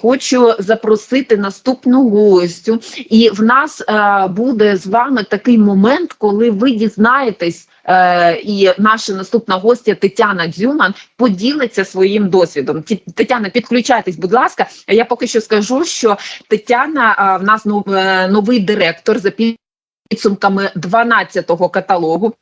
Хочу запросити наступну гостю, і в нас е, буде з вами такий момент, коли ви дізнаєтесь, е, і наша наступна гостя Тетяна Дзюман поділиться своїм досвідом. Тетяна, підключайтесь, будь ласка. Я поки що скажу, що Тетяна е, в нас нов- е, новий директор за підсумками 12-го каталогу.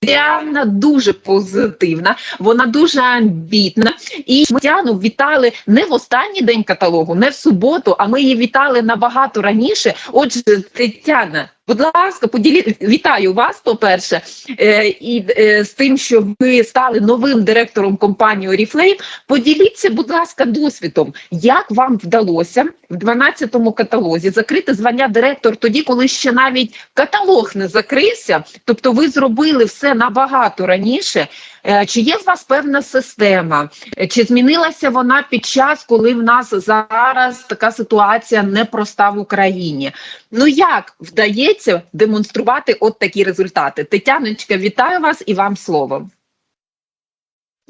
Тетяна дуже позитивна, вона дуже амбітна. І ми вітали не в останній день каталогу, не в суботу, а ми її вітали набагато раніше. Отже, Тетяна, будь ласка, поділі... вітаю вас, по-перше, е, і е, з тим, що ви стали новим директором компанії Oriflame. Поділіться, будь ласка, досвідом, як вам вдалося в 12-му каталозі закрити звання директор тоді, коли ще навіть каталог не закрився. Тобто, ви зробили все набагато раніше. Е, Чи є в вас певна система? Е, Чи змінилася вона під час, коли в нас зараз така ситуація непроста в Україні? Ну як вдається демонструвати от такі результати? Тетяночка, вітаю вас і вам слово.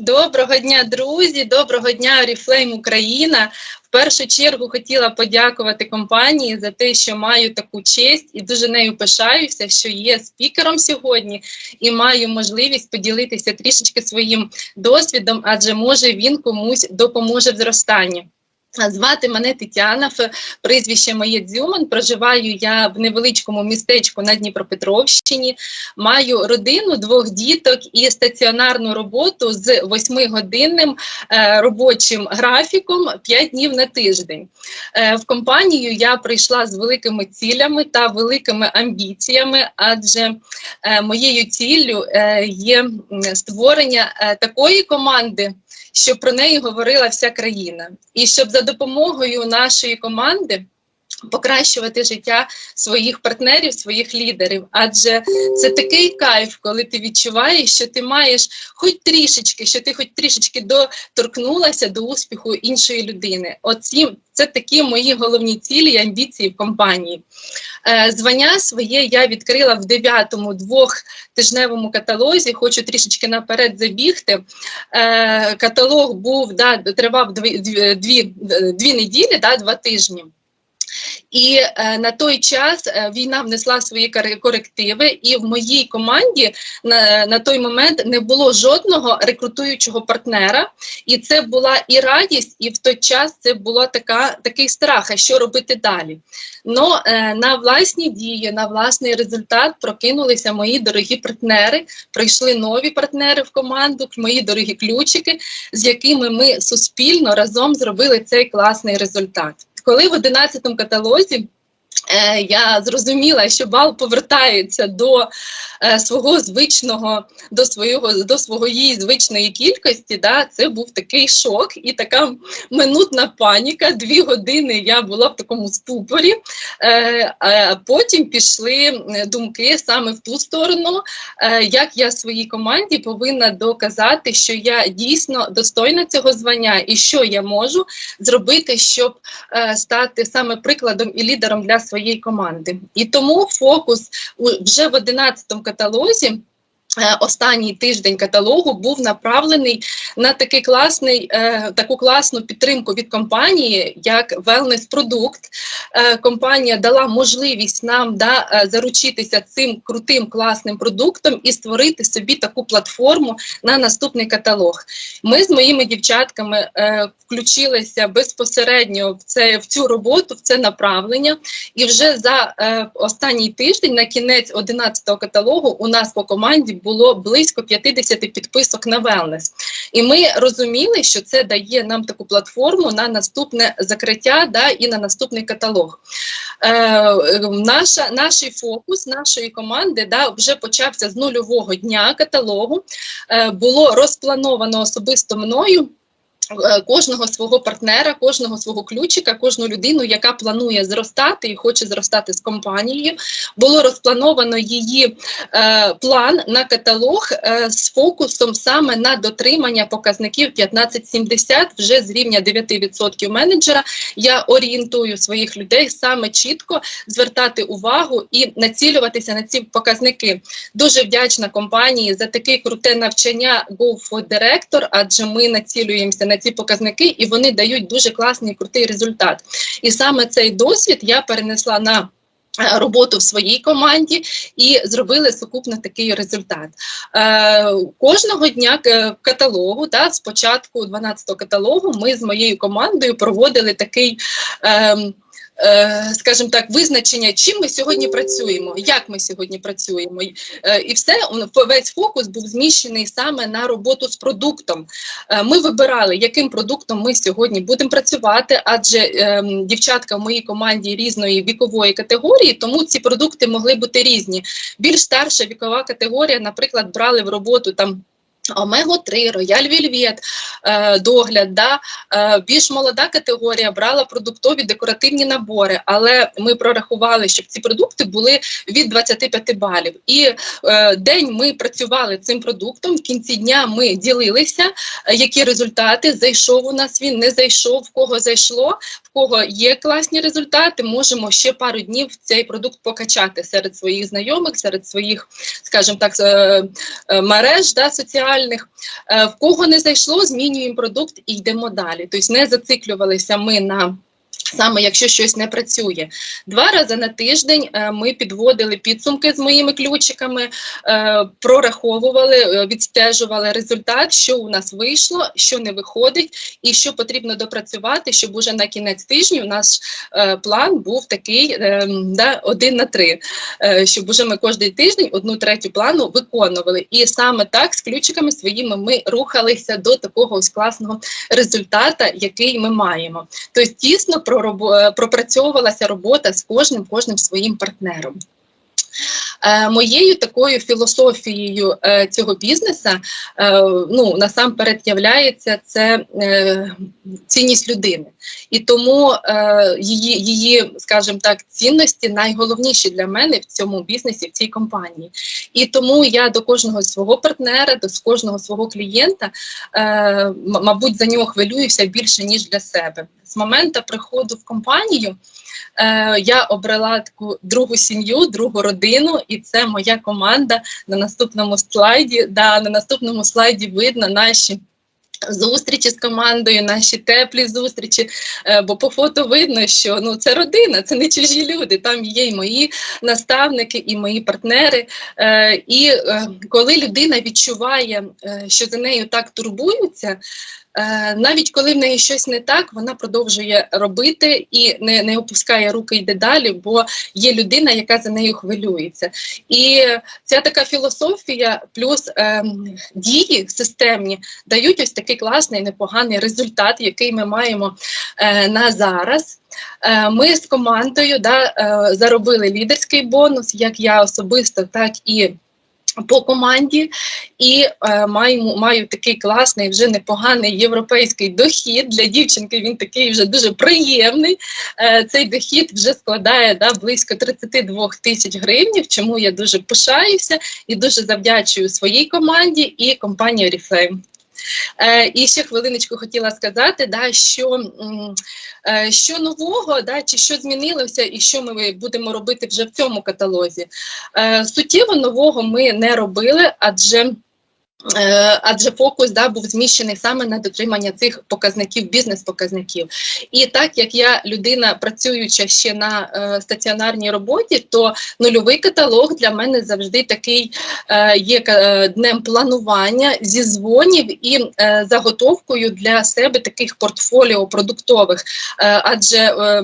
Доброго дня, друзі! Доброго дня, Oriflame Україна. В першу чергу хотіла подякувати компанії за те, що маю таку честь і дуже нею пишаюся, що є спікером сьогодні і маю можливість поділитися трішечки своїм досвідом, адже може він комусь допоможе в зростанні. Звати мене Тетяна, прізвище моє Дзюман. Проживаю я в невеличкому містечку на Дніпропетровщині. Маю родину, двох діток і стаціонарну роботу з восьмигодинним е, робочим графіком 5 днів на тиждень. Е, в компанію я прийшла з великими цілями та великими амбіціями, адже е, моєю ціллю є створення такої команди щоб про неї говорила вся країна, і щоб за допомогою нашої команди покращувати життя своїх партнерів, своїх лідерів. Адже це такий кайф, коли ти відчуваєш, що ти маєш хоч трішечки, що ти хоч трішечки доторкнулася до успіху іншої людини. Оці це такі мої головні цілі і амбіції в компанії. Е, звання своє я відкрила в дев'ятому двохтижневому каталозі. Хочу трішечки наперед забігти. Е, каталог був да, тривав дві, дві, дві, дві неділі, да, два тижні. І е, на той час е, війна внесла свої корективи, і в моїй команді на, на той момент не було жодного рекрутуючого партнера. І це була і радість, і в той час це було така, такий страх, а що робити далі. Но е, на власні дії, на власний результат прокинулися мої дорогі партнери. Прийшли нові партнери в команду, мої дорогі ключики, з якими ми суспільно разом зробили цей класний результат. Коли в 11 каталозі я зрозуміла, що бал повертається до е, свого звичного, до свого до своєї звичної кількості, да, це був такий шок і така минутна паніка. Дві години я була в такому ступорі. Е, потім пішли е, думки саме в ту сторону, е, як я своїй команді повинна доказати, що я дійсно достойна цього звання і що я можу зробити, щоб е, стати саме прикладом і лідером для своєї команди. І тому фокус вже в 11 каталозі. Е, Останній тиждень каталогу був направлений на такий класний, е, таку класну підтримку від компанії, як wellness продукт. Е, компанія дала можливість нам да, заручитися цим крутим класним продуктом і створити собі таку платформу на наступний каталог. Ми з моїми дівчатками включилися безпосередньо в це в цю роботу, в це направлення. І вже за останній тиждень, на кінець 11-го каталогу, у нас по команді було близько 50 підписок на велнес. І ми розуміли, що це дає нам таку платформу на наступне закриття да, і на наступний каталог. Е, наша, наш фокус нашої команди да, вже почався з нульового дня каталогу. Е, було розплановано особисто мною. Е, Кожного свого партнера, кожного свого ключика, кожну людину, яка планує зростати і хоче зростати з компанією, було розплановано її е, план на каталог е, з фокусом саме на дотримання показників 1570 вже з рівня 9% менеджера. Я орієнтую своїх людей саме чітко звертати увагу і націлюватися на ці показники. Дуже вдячна компанії за таке круте навчання Go адже ми націлюємося на ці показники, і вони дають дуже класний крутий результат. І саме цей досвід я перенесла на е, роботу в своїй команді і зробили сукупно такий результат. Е, кожного дня каталогу, та, з початку 12-го каталогу, ми з моєю командою проводили такий. е, Скажімо так, визначення, чим ми сьогодні працюємо, як ми сьогодні працюємо, Е, і все весь фокус був зміщений саме на роботу з продуктом. Е, Ми вибирали, яким продуктом ми сьогодні будемо працювати, адже ем, дівчатка в моїй команді різної вікової категорії, тому ці продукти могли бути різні. Більш старша вікова категорія, наприклад, брали в роботу там. Омего-3, рояль вільвет, е, догляд, да? е, більш молода категорія брала продуктові декоративні набори, але ми прорахували, щоб ці продукти були від 25 балів. І е, день ми працювали цим продуктом. В кінці дня ми ділилися, які результати зайшов у нас він, не зайшов, в кого зайшло, в кого є класні результати. Можемо ще пару днів цей продукт покачати серед своїх знайомих, серед своїх, скажімо так, е, е, мереж да, соціальних. Е, В кого не зайшло, змінюємо продукт і йдемо далі. Тобто не зациклювалися ми на. Саме якщо щось не працює, два рази на тиждень е, ми підводили підсумки з моїми ключиками, е, прораховували, е, відстежували результат, що у нас вийшло, що не виходить, і що потрібно допрацювати, щоб уже на кінець тижню наш план був такий да, один на три, щоб уже ми кожен тиждень одну третю плану виконували. І саме так з ключиками своїми ми рухалися до такого ось класного результата, який ми маємо. Тобто тісно е, пропрацьовувалася робота з кожним кожним своїм партнером. Е, моєю такою філософією е, цього бізнесу е, ну, насамперед являється це цінність людини. І тому її, її, скажімо так, цінності найголовніші для мене в цьому бізнесі, в цій компанії. І тому я до кожного свого партнера, до кожного свого клієнта, мабуть, за нього хвилююся більше, ніж для себе. З моменту приходу в компанію я обрала таку другу сім'ю, другу родину, і це моя команда на наступному слайді. Да, на наступному слайді видно наші. Зустрічі з командою, наші теплі зустрічі, е, бо по фото видно, що ну це родина, це не чужі люди. Там є і мої наставники, і мої партнери. Е, І е, коли людина відчуває, що за нею так турбуються, навіть коли в неї щось не так, вона продовжує робити і не, не опускає руки, йде далі, бо є людина, яка за нею хвилюється. І ця така філософія, плюс ем, дії системні дають ось такий класний, непоганий результат, який ми маємо е, на зараз. Е, Ми з командою да, е, заробили лідерський бонус, як я особисто, так і по команді, і е, маю, маю такий класний, вже непоганий європейський дохід. Для дівчинки він такий вже дуже приємний. Е, цей дохід вже складає да, близько 32 тисяч гривнів, чому я дуже пишаюся і дуже завдячую своїй команді і компанії Oriflame. Е, і ще хвилиночку хотіла сказати, да, що, е, що нового, да, чи що змінилося, і що ми будемо робити вже в цьому каталозі. Е, суттєво нового ми не робили, адже. Е, Адже фокус да, був зміщений саме на дотримання цих показників, бізнес-показників. І так як я людина, працююча ще на е, стаціонарній роботі, то нульовий каталог для мене завжди такий е, є е, днем планування зі дзвонів і е, заготовкою для себе таких портфоліо продуктових. Е, адже е,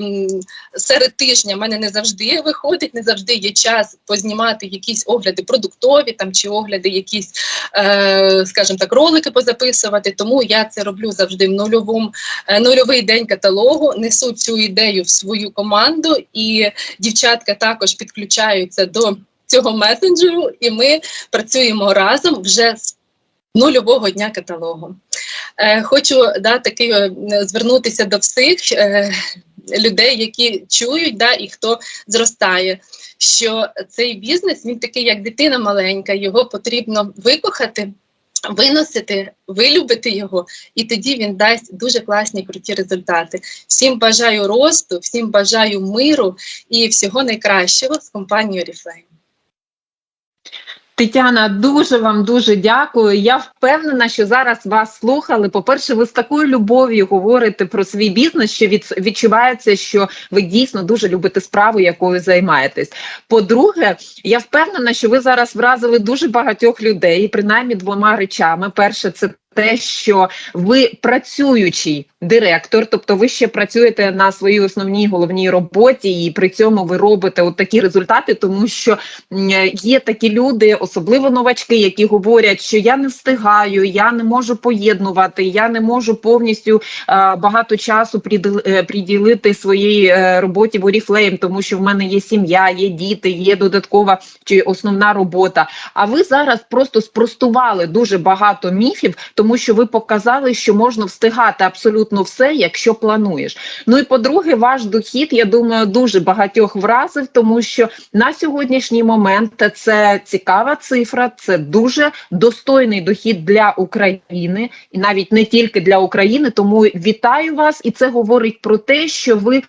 серед тижня в мене не завжди виходить, не завжди є час познімати якісь огляди продуктові там чи огляди якісь. Е, скажімо так, ролики позаписувати, тому я це роблю завжди в нульовому е, нульовий день каталогу. Несу цю ідею в свою команду, і дівчатка також підключаються до цього месенджеру, і ми працюємо разом вже з нульового дня каталогу. Е, Хочу да, таки е, звернутися до всіх людей, які чують, да, і хто зростає. Що цей бізнес він такий, як дитина маленька, його потрібно викохати, виносити, вилюбити його, і тоді він дасть дуже класні круті результати. Всім бажаю росту, всім бажаю миру і всього найкращого з компанією Oriflame. Тетяна, дуже вам дуже дякую. Я впевнена, що зараз вас слухали. По-перше, ви з такою любов'ю говорите про свій бізнес, що від, відчувається, що ви дійсно дуже любите справу, якою займаєтесь. По-друге, я впевнена, що ви зараз вразили дуже багатьох людей, принаймні двома речами. Перше, це те, що ви працюючий директор, тобто ви ще працюєте на своїй основній головній роботі, і при цьому ви робите от такі результати, тому що є такі люди, особливо новачки, які говорять, що я не встигаю, я не можу поєднувати, я не можу повністю е, багато часу е, приділити своїй е, роботі в Oriflame, тому що в мене є сім'я, є діти, є додаткова чи основна робота. А ви зараз просто спростували дуже багато міфів, тому що ви показали, що можна встигати абсолютно все, якщо плануєш. Ну і по-друге, ваш дохід, я думаю, дуже багатьох вразив, тому що на сьогоднішній момент це цікава цифра, це дуже достойний дохід для України, і навіть не тільки для України. Тому вітаю вас, і це говорить про те, що ви.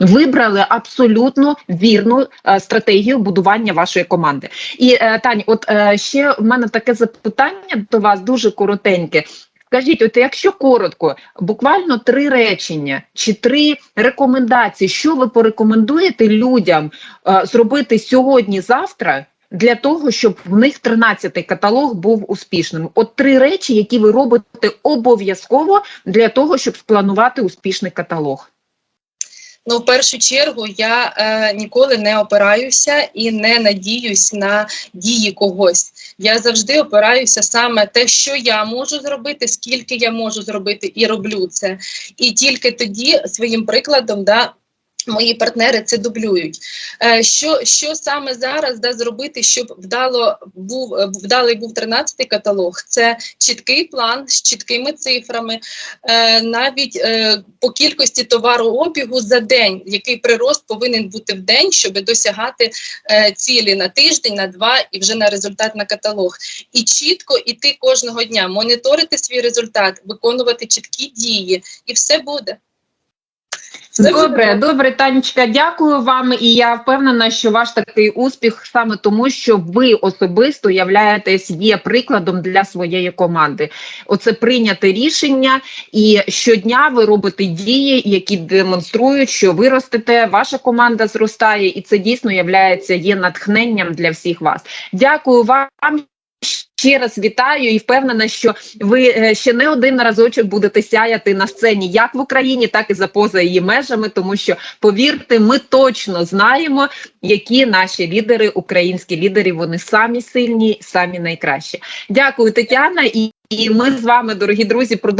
Вибрали абсолютно вірну е, стратегію будування вашої команди. І е, Тань, от е, ще в мене таке запитання до вас дуже коротеньке. Скажіть, от якщо коротко, буквально три речення чи три рекомендації, що ви порекомендуєте людям е, зробити сьогодні-завтра для того, щоб в них 13-й каталог був успішним? От три речі, які ви робите обов'язково для того, щоб спланувати успішний каталог. Ну, в першу чергу, я е, ніколи не опираюся і не надіюсь на дії когось. Я завжди опираюся саме те, що я можу зробити, скільки я можу зробити, і роблю це. І тільки тоді своїм прикладом, да. Мої партнери це дублюють. Е, що, що саме зараз да, зробити, щоб вдало був е, вдалий був 13-й каталог? Це чіткий план з чіткими цифрами, е, навіть по кількості товарообігу за день, який прирост повинен бути в день, щоб досягати цілі на тиждень, на два і вже на результат на каталог. І чітко іти кожного дня, моніторити свій результат, виконувати чіткі дії, і все буде. Добре, добре, Танечка, дякую вам. І я впевнена, що ваш такий успіх саме тому, що ви особисто являєтесь є прикладом для своєї команди. Оце прийняте рішення, і щодня ви робите дії, які демонструють, що ви ростете, ваша команда зростає, і це дійсно являється є натхненням для всіх вас. Дякую вам. Ще раз вітаю і впевнена, що ви е, ще не один разочок будете сяяти на сцені як в Україні, так і за поза її межами. Тому що повірте, ми точно знаємо, які наші лідери, українські лідери, вони самі сильні, самі найкращі. Дякую, Тетяна, і, і ми з вами, дорогі друзі, продовжуємо.